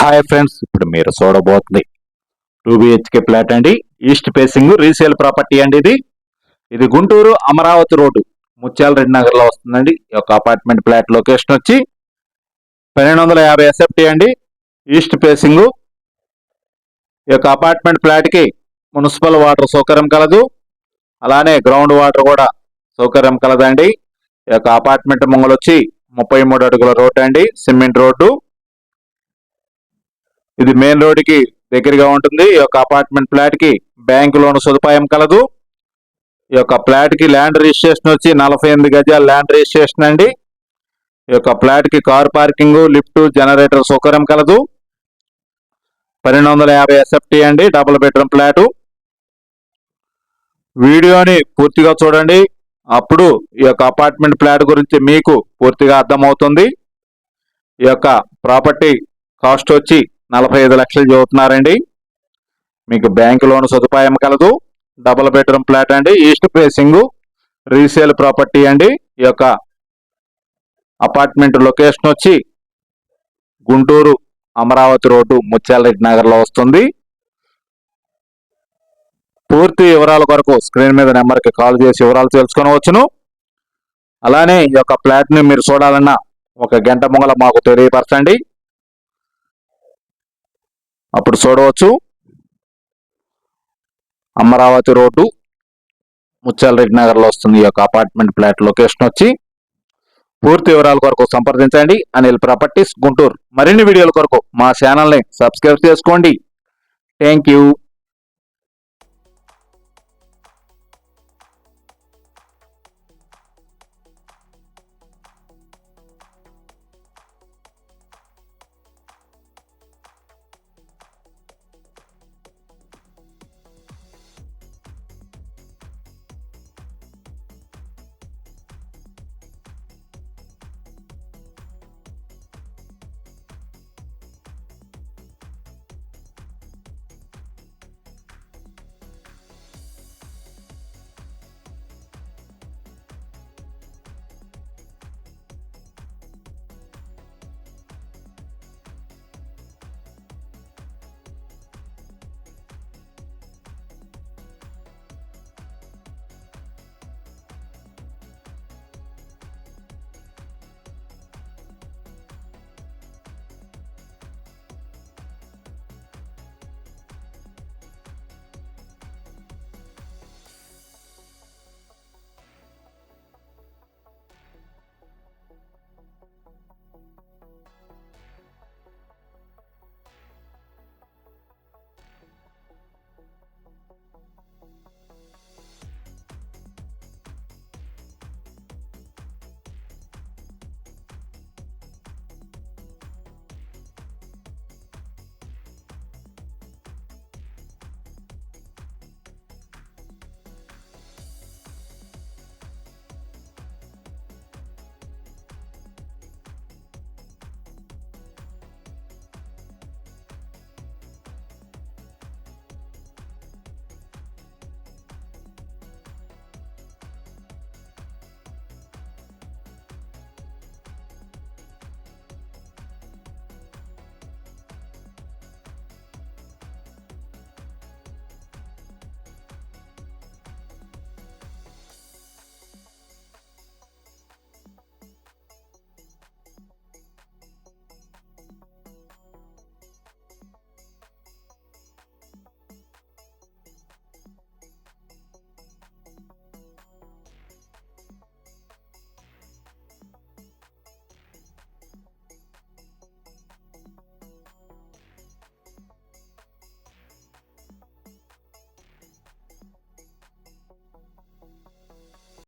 Hi friends ఇప్పుడు మీరు చూడబోతుంది టూ బిహెచ్కే ఫ్లాట్ అండి. ఈస్ట్ ఫేసింగ్ రీసేల్ ప్రాపర్టీ అండి ఇది. ఇది గుంటూరు అమరావతి రోడ్డు ముత్యాల రెడ్డి నగర్లో వస్తుందండి. ఈ యొక్క అపార్ట్మెంట్ ఫ్లాట్ లొకేషన్ వచ్చి పన్నెండు వందల యాభై ఎస్ఎఫ్టీ అండి. ఈస్ట్ ఫేసింగ్ ఈ యొక్క అపార్ట్మెంట్ ఫ్లాట్కి మున్సిపల్ వాటర్ సౌకర్యం కలదు. అలానే గ్రౌండ్ వాటర్ కూడా సౌకర్యం కలదండి. ఈ యొక్క అపార్ట్మెంట్ ముంగలు వచ్చి ముప్పై మూడు అడుగుల రోడ్ అండి. Cement road. ఇది మెయిన్ రోడ్కి దగ్గరగా ఉంటుంది. ఈ యొక్క అపార్ట్మెంట్ ఫ్లాట్కి బ్యాంక్ లోన్ సదుపాయం కలదు. ఈ యొక్క ఫ్లాట్కి ల్యాండ్ రిజిస్ట్రేషన్ వచ్చి నలభై ఎనిమిది గజాల ల్యాండ్ రిజిస్ట్రేషన్ అండి. ఈ యొక్క ఫ్లాట్కి కార్ పార్కింగ్ లిఫ్ట్ జనరేటర్ సౌకర్యం కలదు. పన్నెండు వందల యాభై ఎస్ఎఫ్టీ అండి డబుల్ బెడ్రూమ్ ఫ్లాటు. వీడియోని పూర్తిగా చూడండి. అప్పుడు ఈ యొక్క అపార్ట్మెంట్ ఫ్లాట్ గురించి మీకు పూర్తిగా అర్థమవుతుంది. ఈ యొక్క ప్రాపర్టీ కాస్ట్ వచ్చి నలభై ఐదు లక్షలు చదువుతున్నారండి. మీకు బ్యాంక్ లోన్ సదుపాయం కలదు. డబుల్ బెడ్రూమ్ ఫ్లాట్ అండి. ఈస్ట్ ఫేసింగ్ రీసేల్ ప్రాపర్టీ అండి. ఈ యొక్క అపార్ట్మెంట్ లొకేషన్ వచ్చి గుంటూరు అమరావతి రోడ్డు ముత్యాలరెడ్డి నగర్లో వస్తుంది. పూర్తి వివరాల కొరకు స్క్రీన్ మీద నెంబర్కి కాల్ చేసి వివరాలు తెలుసుకొనవచ్చును. అలానే ఈ యొక్క ఫ్లాట్ని మీరు చూడాలన్నా ఒక గంట ముంగల మాకు తెలియపరచండి. అప్పుడు చూడవచ్చు. అమరావతి రోడ్డు ముచ్చాలరెడ్డి నగర్లో వస్తుంది ఈ యొక్క అపార్ట్మెంట్ ఫ్లాట్ లొకేషన్ వచ్చి. పూర్తి వివరాల కొరకు సంప్రదించండి. అనిల్ ప్రాపర్టీస్ గుంటూరు. మరిన్ని వీడియోల కొరకు మా ఛానల్ని సబ్స్క్రైబ్ చేసుకోండి. Thank you.